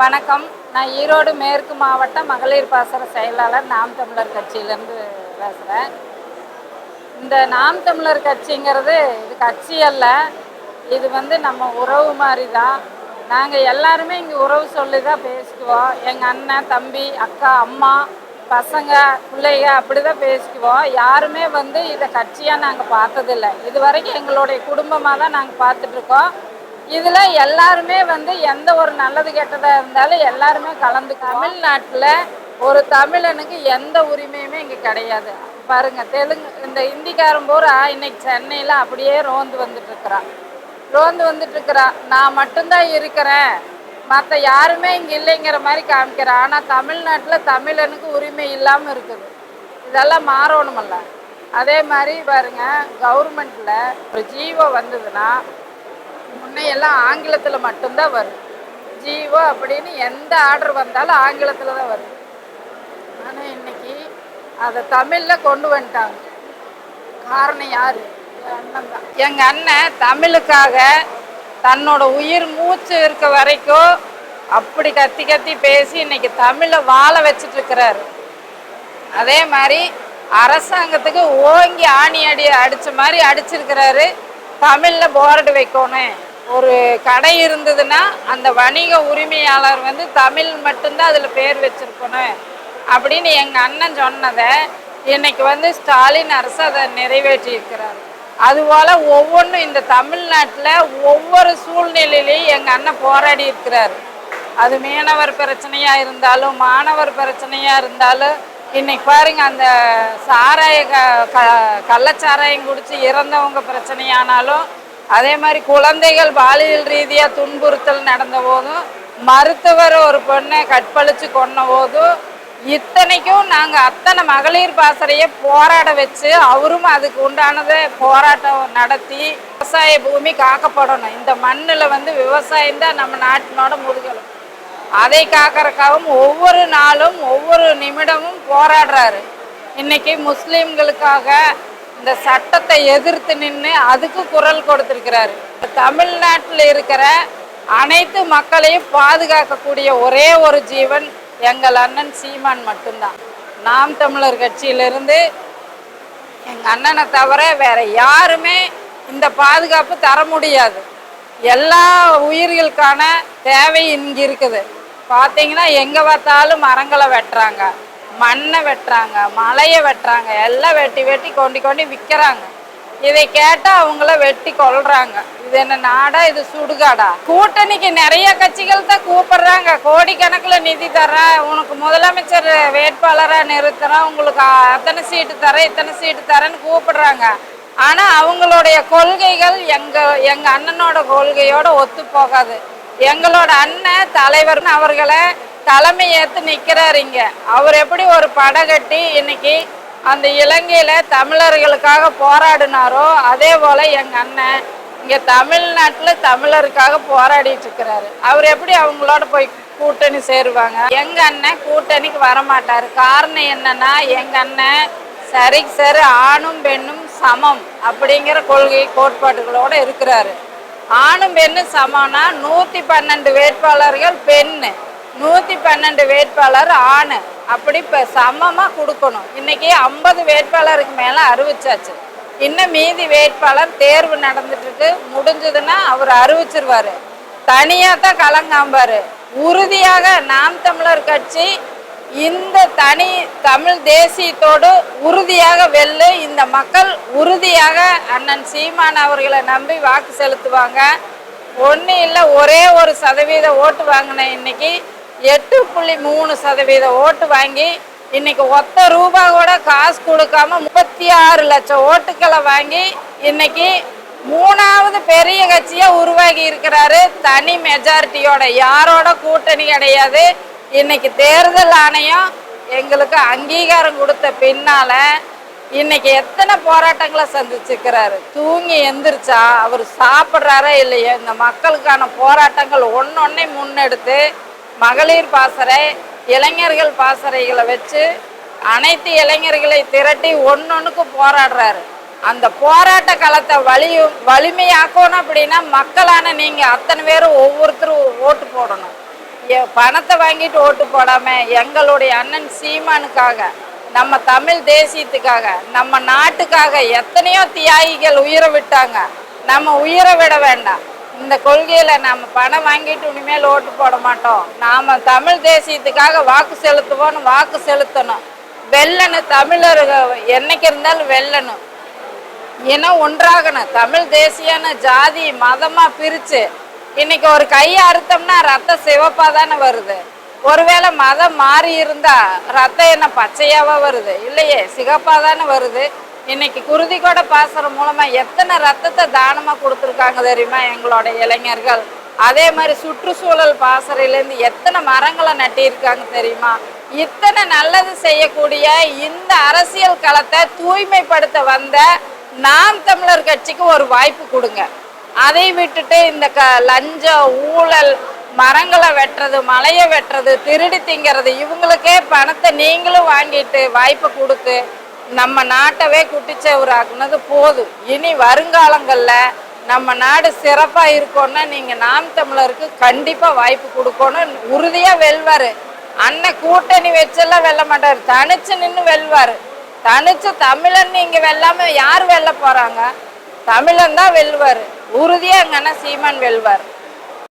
வணக்கம். நான் ஈரோடு மேற்கு மாவட்ட மகளிர் பாசன செயலாளர் நாம் தமிழர் கட்சியிலேருந்து பேசுகிறேன் இந்த நாம் தமிழர் கட்சிங்கிறது இது கட்சி அல்ல. இது வந்து நம்ம உறவு மாதிரி தான் நாங்கள் எல்லாருமே இங்கே உறவு சொல்லி தான் பேசிக்குவோம். எங்கள் அண்ணன் தம்பி அக்கா அம்மா பசங்க பிள்ளைங்க அப்படி தான் பேசிக்குவோம். யாருமே வந்து இதை கட்சியாக நாங்கள் பார்த்ததில்ல. இது வரைக்கும் எங்களுடைய குடும்பமாக தான் நாங்கள் பார்த்துட்ருக்கோம் இதில் எல்லாருமே வந்து எந்த ஒரு நல்லது கெட்டதாக இருந்தாலும் எல்லாருமே கலந்து தமிழ்நாட்டில் ஒரு தமிழனுக்கு எந்த உரிமையுமே இங்கே கிடையாது. பாருங்க தெலுங்கு இந்த இந்திக்காரன் பூரா இன்னைக்கு சென்னையில் அப்படியே ரோந்து வந்துட்டு இருக்கிறான் ரோந்து வந்துட்டு இருக்கிறான் நான் மட்டும்தான் இருக்கிறேன். மற்ற யாருமே இங்கே இல்லைங்கிற மாதிரி காமிக்கிறான். ஆனால் தமிழ்நாட்டில் தமிழனுக்கு உரிமை இல்லாமல் இருக்குது. இதெல்லாம் மாறணுமல்ல. அதே மாதிரி பாருங்க கவர்மெண்ட்டில் ஒரு ஜீவோ வந்ததுன்னா முன்னே எல்லாம் ஆங்கிலத்தில் மட்டும்தான் வரும். ஜீவோ அப்படின்னு எந்த ஆர்டர் வந்தாலும் ஆங்கிலத்தில் தான் வரும். ஆனால் இன்னைக்கு அதை தமிழில் கொண்டு வந்துட்டாங்க. காரணம் யார்? அண்ணன் தான். எங்கள் அண்ணன் தமிழுக்காக தன்னோட உயிர் மூச்சு இருக்க வரைக்கும் அப்படி கத்தி கத்தி பேசி இன்னைக்கு தமிழை வாழ வச்சிட்டு இருக்கிறாரு. அதே மாதிரி அரசாங்கத்துக்கு ஓங்கி ஆணி அடி அடித்த மாதிரி அடிச்சிருக்கிறாரு. தமிழில் போர்டு வைக்கணும் ஒரு கடை இருந்ததுன்னா அந்த வணிக உரிமையாளர் வந்து தமிழ் மட்டும்தான் அதில் பேர் வச்சுருக்கணும் அப்படின்னு எங்கள் அண்ணன் சொன்னதை இன்னைக்கு வந்து ஸ்டாலின் அரசு அதை நிறைவேற்றியிருக்கிறார். அதுபோல் ஒவ்வொன்றும் இந்த தமிழ்நாட்டில் ஒவ்வொரு சூழ்நிலையிலையும் எங்கள் அண்ணன் போராடி இருக்கிறார். அது மீனவர் பிரச்சனையாக இருந்தாலும் மாணவர் பிரச்சனையாக இருந்தாலும் இன்னைக்கு பாருங்க அந்த சாராய க க- கள்ளச்சாராயம் குடித்து இறந்தவங்க பிரச்சனையானாலும் அதே மாதிரி குழந்தைகள் பாலியல் ரீதியாக துன்புறுத்தல் நடந்த போதும் மருத்துவர் ஒரு பொண்ணை கற்பழிச்சு கொன்ன போதும் இத்தனைக்கும் நாங்கள் அத்தனை மகளிர் பாசறையை போராட வச்சு அவரும் அதுக்கு உண்டானதை போராட்டம் நடத்தி விவசாய பூமி காக்கப்படணும். இந்த மண்ணில் வந்து விவசாயம் தான் நம்ம நாட்டினோட முதுகலும் அதை காக்கறக்காகவும் ஒவ்வொரு நாளும் ஒவ்வொரு நிமிடமும் போராடுறாரு. இன்னைக்கு முஸ்லீம்களுக்காக இந்த சட்டத்தை எதிர்த்து நின்று அதுக்கு குரல் கொடுத்திருக்கிறாரு. தமிழ்நாட்டில் இருக்கிற அனைத்து மக்களையும் பாதுகாக்கக்கூடிய ஒரே ஒரு ஜீவன் எங்கள் அண்ணன் சீமான் மட்டும்தான். நாம் தமிழர் கட்சியிலிருந்து எங்கள் அண்ணனை தவிர வேற யாருமே இந்த பாதுகாப்பு தர முடியாது. எல்லா உயிர்களுக்கான தேவை இங்கே இருக்குது. பார்த்தீங்கன்னா எங்கே பார்த்தாலும் மரங்களை வெட்டுறாங்க. மண்ணை வெட்டுறாங்க மலையை வெட்டுறாங்க எல்லாம் வெட்டி வெட்டி கொண்டு கொண்டு விற்கிறாங்க இதை கேட்டால் அவங்கள வெட்டி கொள்றாங்க இது என்ன நாடா இது சுடுகாடா? கூட்டணிக்கு நிறைய கட்சிகள் தான் கூப்பிடுறாங்க. கோடிக்கணக்கில் நிதி தரேன் உனக்கு முதலமைச்சர் வேட்பாளராக நிறுத்துறேன் உங்களுக்கு அத்தனை சீட்டு தரேன் இத்தனை சீட்டு தரேன்னு கூப்பிடுறாங்க. ஆனால் அவங்களுடைய கொள்கைகள் எங்கள் எங்கள் அண்ணனோட கொள்கையோட ஒத்து போகாது. எங்களோட அண்ணன் தலைவர்னு அவர்களை தலைமை ஏற்று அவர் எப்படி ஒரு படம் கட்டி இன்னைக்கு அந்த இலங்கையில் தமிழர்களுக்காக போராடினாரோ அதே போல் எங்கள் அண்ணன் இங்கே தமிழ்நாட்டில் தமிழருக்காக போராடிட்டு இருக்கிறாரு. அவர் எப்படி அவங்களோட போய் கூட்டணி சேருவாங்க? எங்கள் அண்ணன் கூட்டணிக்கு வரமாட்டார். காரணம் என்னன்னா எங்கள் அண்ணன் சரிக்கு சரி ஆணும் பெண்ணும் சமம் அப்படிங்கிற கொள்கை கோட்பாடுகளோட இருக்கிறாரு. ஆணும் பெண்ணும் சமம்னா நூற்றி பன்னெண்டு வேட்பாளர்கள் பெண்ணு. நூற்றி பன்னெண்டு வேட்பாளர் ஆணு. அப்படி இப்போ சமமாக கொடுக்கணும். இன்னைக்கு ஐம்பது வேட்பாளருக்கு மேலே அறிவிச்சாச்சு. இன்னும் மீதி வேட்பாளர் தேர்வு நடந்துட்டு இருக்கு முடிஞ்சதுன்னா அவர் அறிவிச்சிருவாரு. தனியாக தான் கலங்காம்பாரு உறுதியாக நாம் தமிழர் கட்சி இந்த தனி தமிழ் தேசியத்தோடு உறுதியாக வெல்லு. இந்த மக்கள் உறுதியாக அண்ணன் சீமான் அவர்களை நம்பி வாக்கு செலுத்துவாங்க. ஒன்று இல்லை ஒரே ஒரு சதவீத ஓட்டு வாங்கின இன்னைக்கு எட்டு புள்ளி மூணு சதவீத ஓட்டு வாங்கி இன்னைக்கு ஒத்த ரூபா கூட காசு கொடுக்காம முப்பத்தி ஆறு லட்சம் ஓட்டுக்களை வாங்கி இன்னைக்கு மூணாவது பெரிய கட்சியா உருவாகி இருக்கிறாரு. தனி மெஜாரிட்டியோட யாரோட கூட்டணி கிடையாது. இன்னைக்கு தேர்தல் ஆணையம் எங்களுக்கு அங்கீகாரம் கொடுத்த பின்னால இன்னைக்கு எத்தனை போராட்டங்களை சந்திச்சுக்கிறாரு தூங்கி எந்திரிச்சா அவர் சாப்பிட்றாரா இல்லையா? இந்த மக்களுக்கான போராட்டங்கள் ஒன்னொன்னே முன்னெடுத்து மகளிர் பாசறை இளைஞர்கள் பாசறைகளை வச்சு அனைத்து இளைஞர்களை திரட்டி ஒன்னொன்னுக்கு போராடுறாரு. அந்த போராட்ட களத்தை வலி வலிமையாக்கணும் அப்படின்னா மக்களான நீங்க அத்தனை பேரும் ஒவ்வொருத்தரும் ஓட்டு போடணும். பணத்தை வாங்கிட்டு ஓட்டு போடாம எங்களுடைய அண்ணன் சீமானுக்காக நம்ம தமிழ் தேசியத்துக்காக நம்ம நாட்டுக்காக எத்தனையோ தியாகிகள் உயிரை விட்டாங்க. நம்ம உயிரை விட வேண்டாம். இந்த கொள்கையில நம்ம பணம் வாங்கிட்டு இனிமேல் ஓட்டு போட மாட்டோம். நாம தமிழ் தேசியத்துக்காக வாக்கு செலுத்துவோம்னு வாக்கு செலுத்தணும். வெல்லணும் தமிழர் என்னைக்கு இருந்தாலும் வெல்லணும் இனம் ஒன்றாகணும். தமிழ் தேசியன்னு ஜாதி மதமா பிரிச்சு இன்னைக்கு ஒரு கையை அறுத்தோம்னா ரத்தம் சிவப்பா தானே வருது. ஒருவேளை மதம் மாறி இருந்தா ரத்தம் என்ன பச்சையாவா வருது. இல்லையே சிகப்பா தானே வருது. இன்னைக்கு குருதி கூட பாசனம் மூலமா எத்தனை ரத்தத்தை தானமா கொடுத்துருக்காங்க தெரியுமா எங்களோட இளைஞர்கள்? அதே மாதிரி சுற்றுச்சூழல் பாசறையிலேருந்து எத்தனை மரங்களை நட்டியிருக்காங்க தெரியுமா? இத்தனை நல்லது செய்யக்கூடிய இந்த அரசியல் களத்தை தூய்மைப்படுத்த வந்த நாம் தமிழர் கட்சிக்கு ஒரு வாய்ப்பு கொடுங்க. அதை விட்டுட்டு இந்த க லஞ்சம் ஊழல் மரங்களை வெட்டுறது மலையை வெட்டுறது திருடி திங்கிறது இவங்களுக்கே பணத்தை நீங்களும் வாங்கிட்டு வாய்ப்பை கொடுத்து நம்ம நாட்டவே குட்டிச்சவராக்குனது போதும். இனி வருங்காலங்களில் நம்ம நாடு சிறப்பாக இருக்கோன்னா நீங்கள் நாம் தமிழருக்கு கண்டிப்பாக வாய்ப்பு கொடுக்கணும். உறுதியாக வெல்வார். அண்ணன் கூட்டணி வச்செல்லாம் வெல்ல மாட்டார். தனிச்சு நின்று வெல்வார். தனிச்சு தமிழன் நீங்கள் வெல்லாமல் யார் வெல்ல போகிறாங்க தமிழன் தான் வெல்வார். உறுதியாக எங்கன்னா சீமான் வெல்வார்.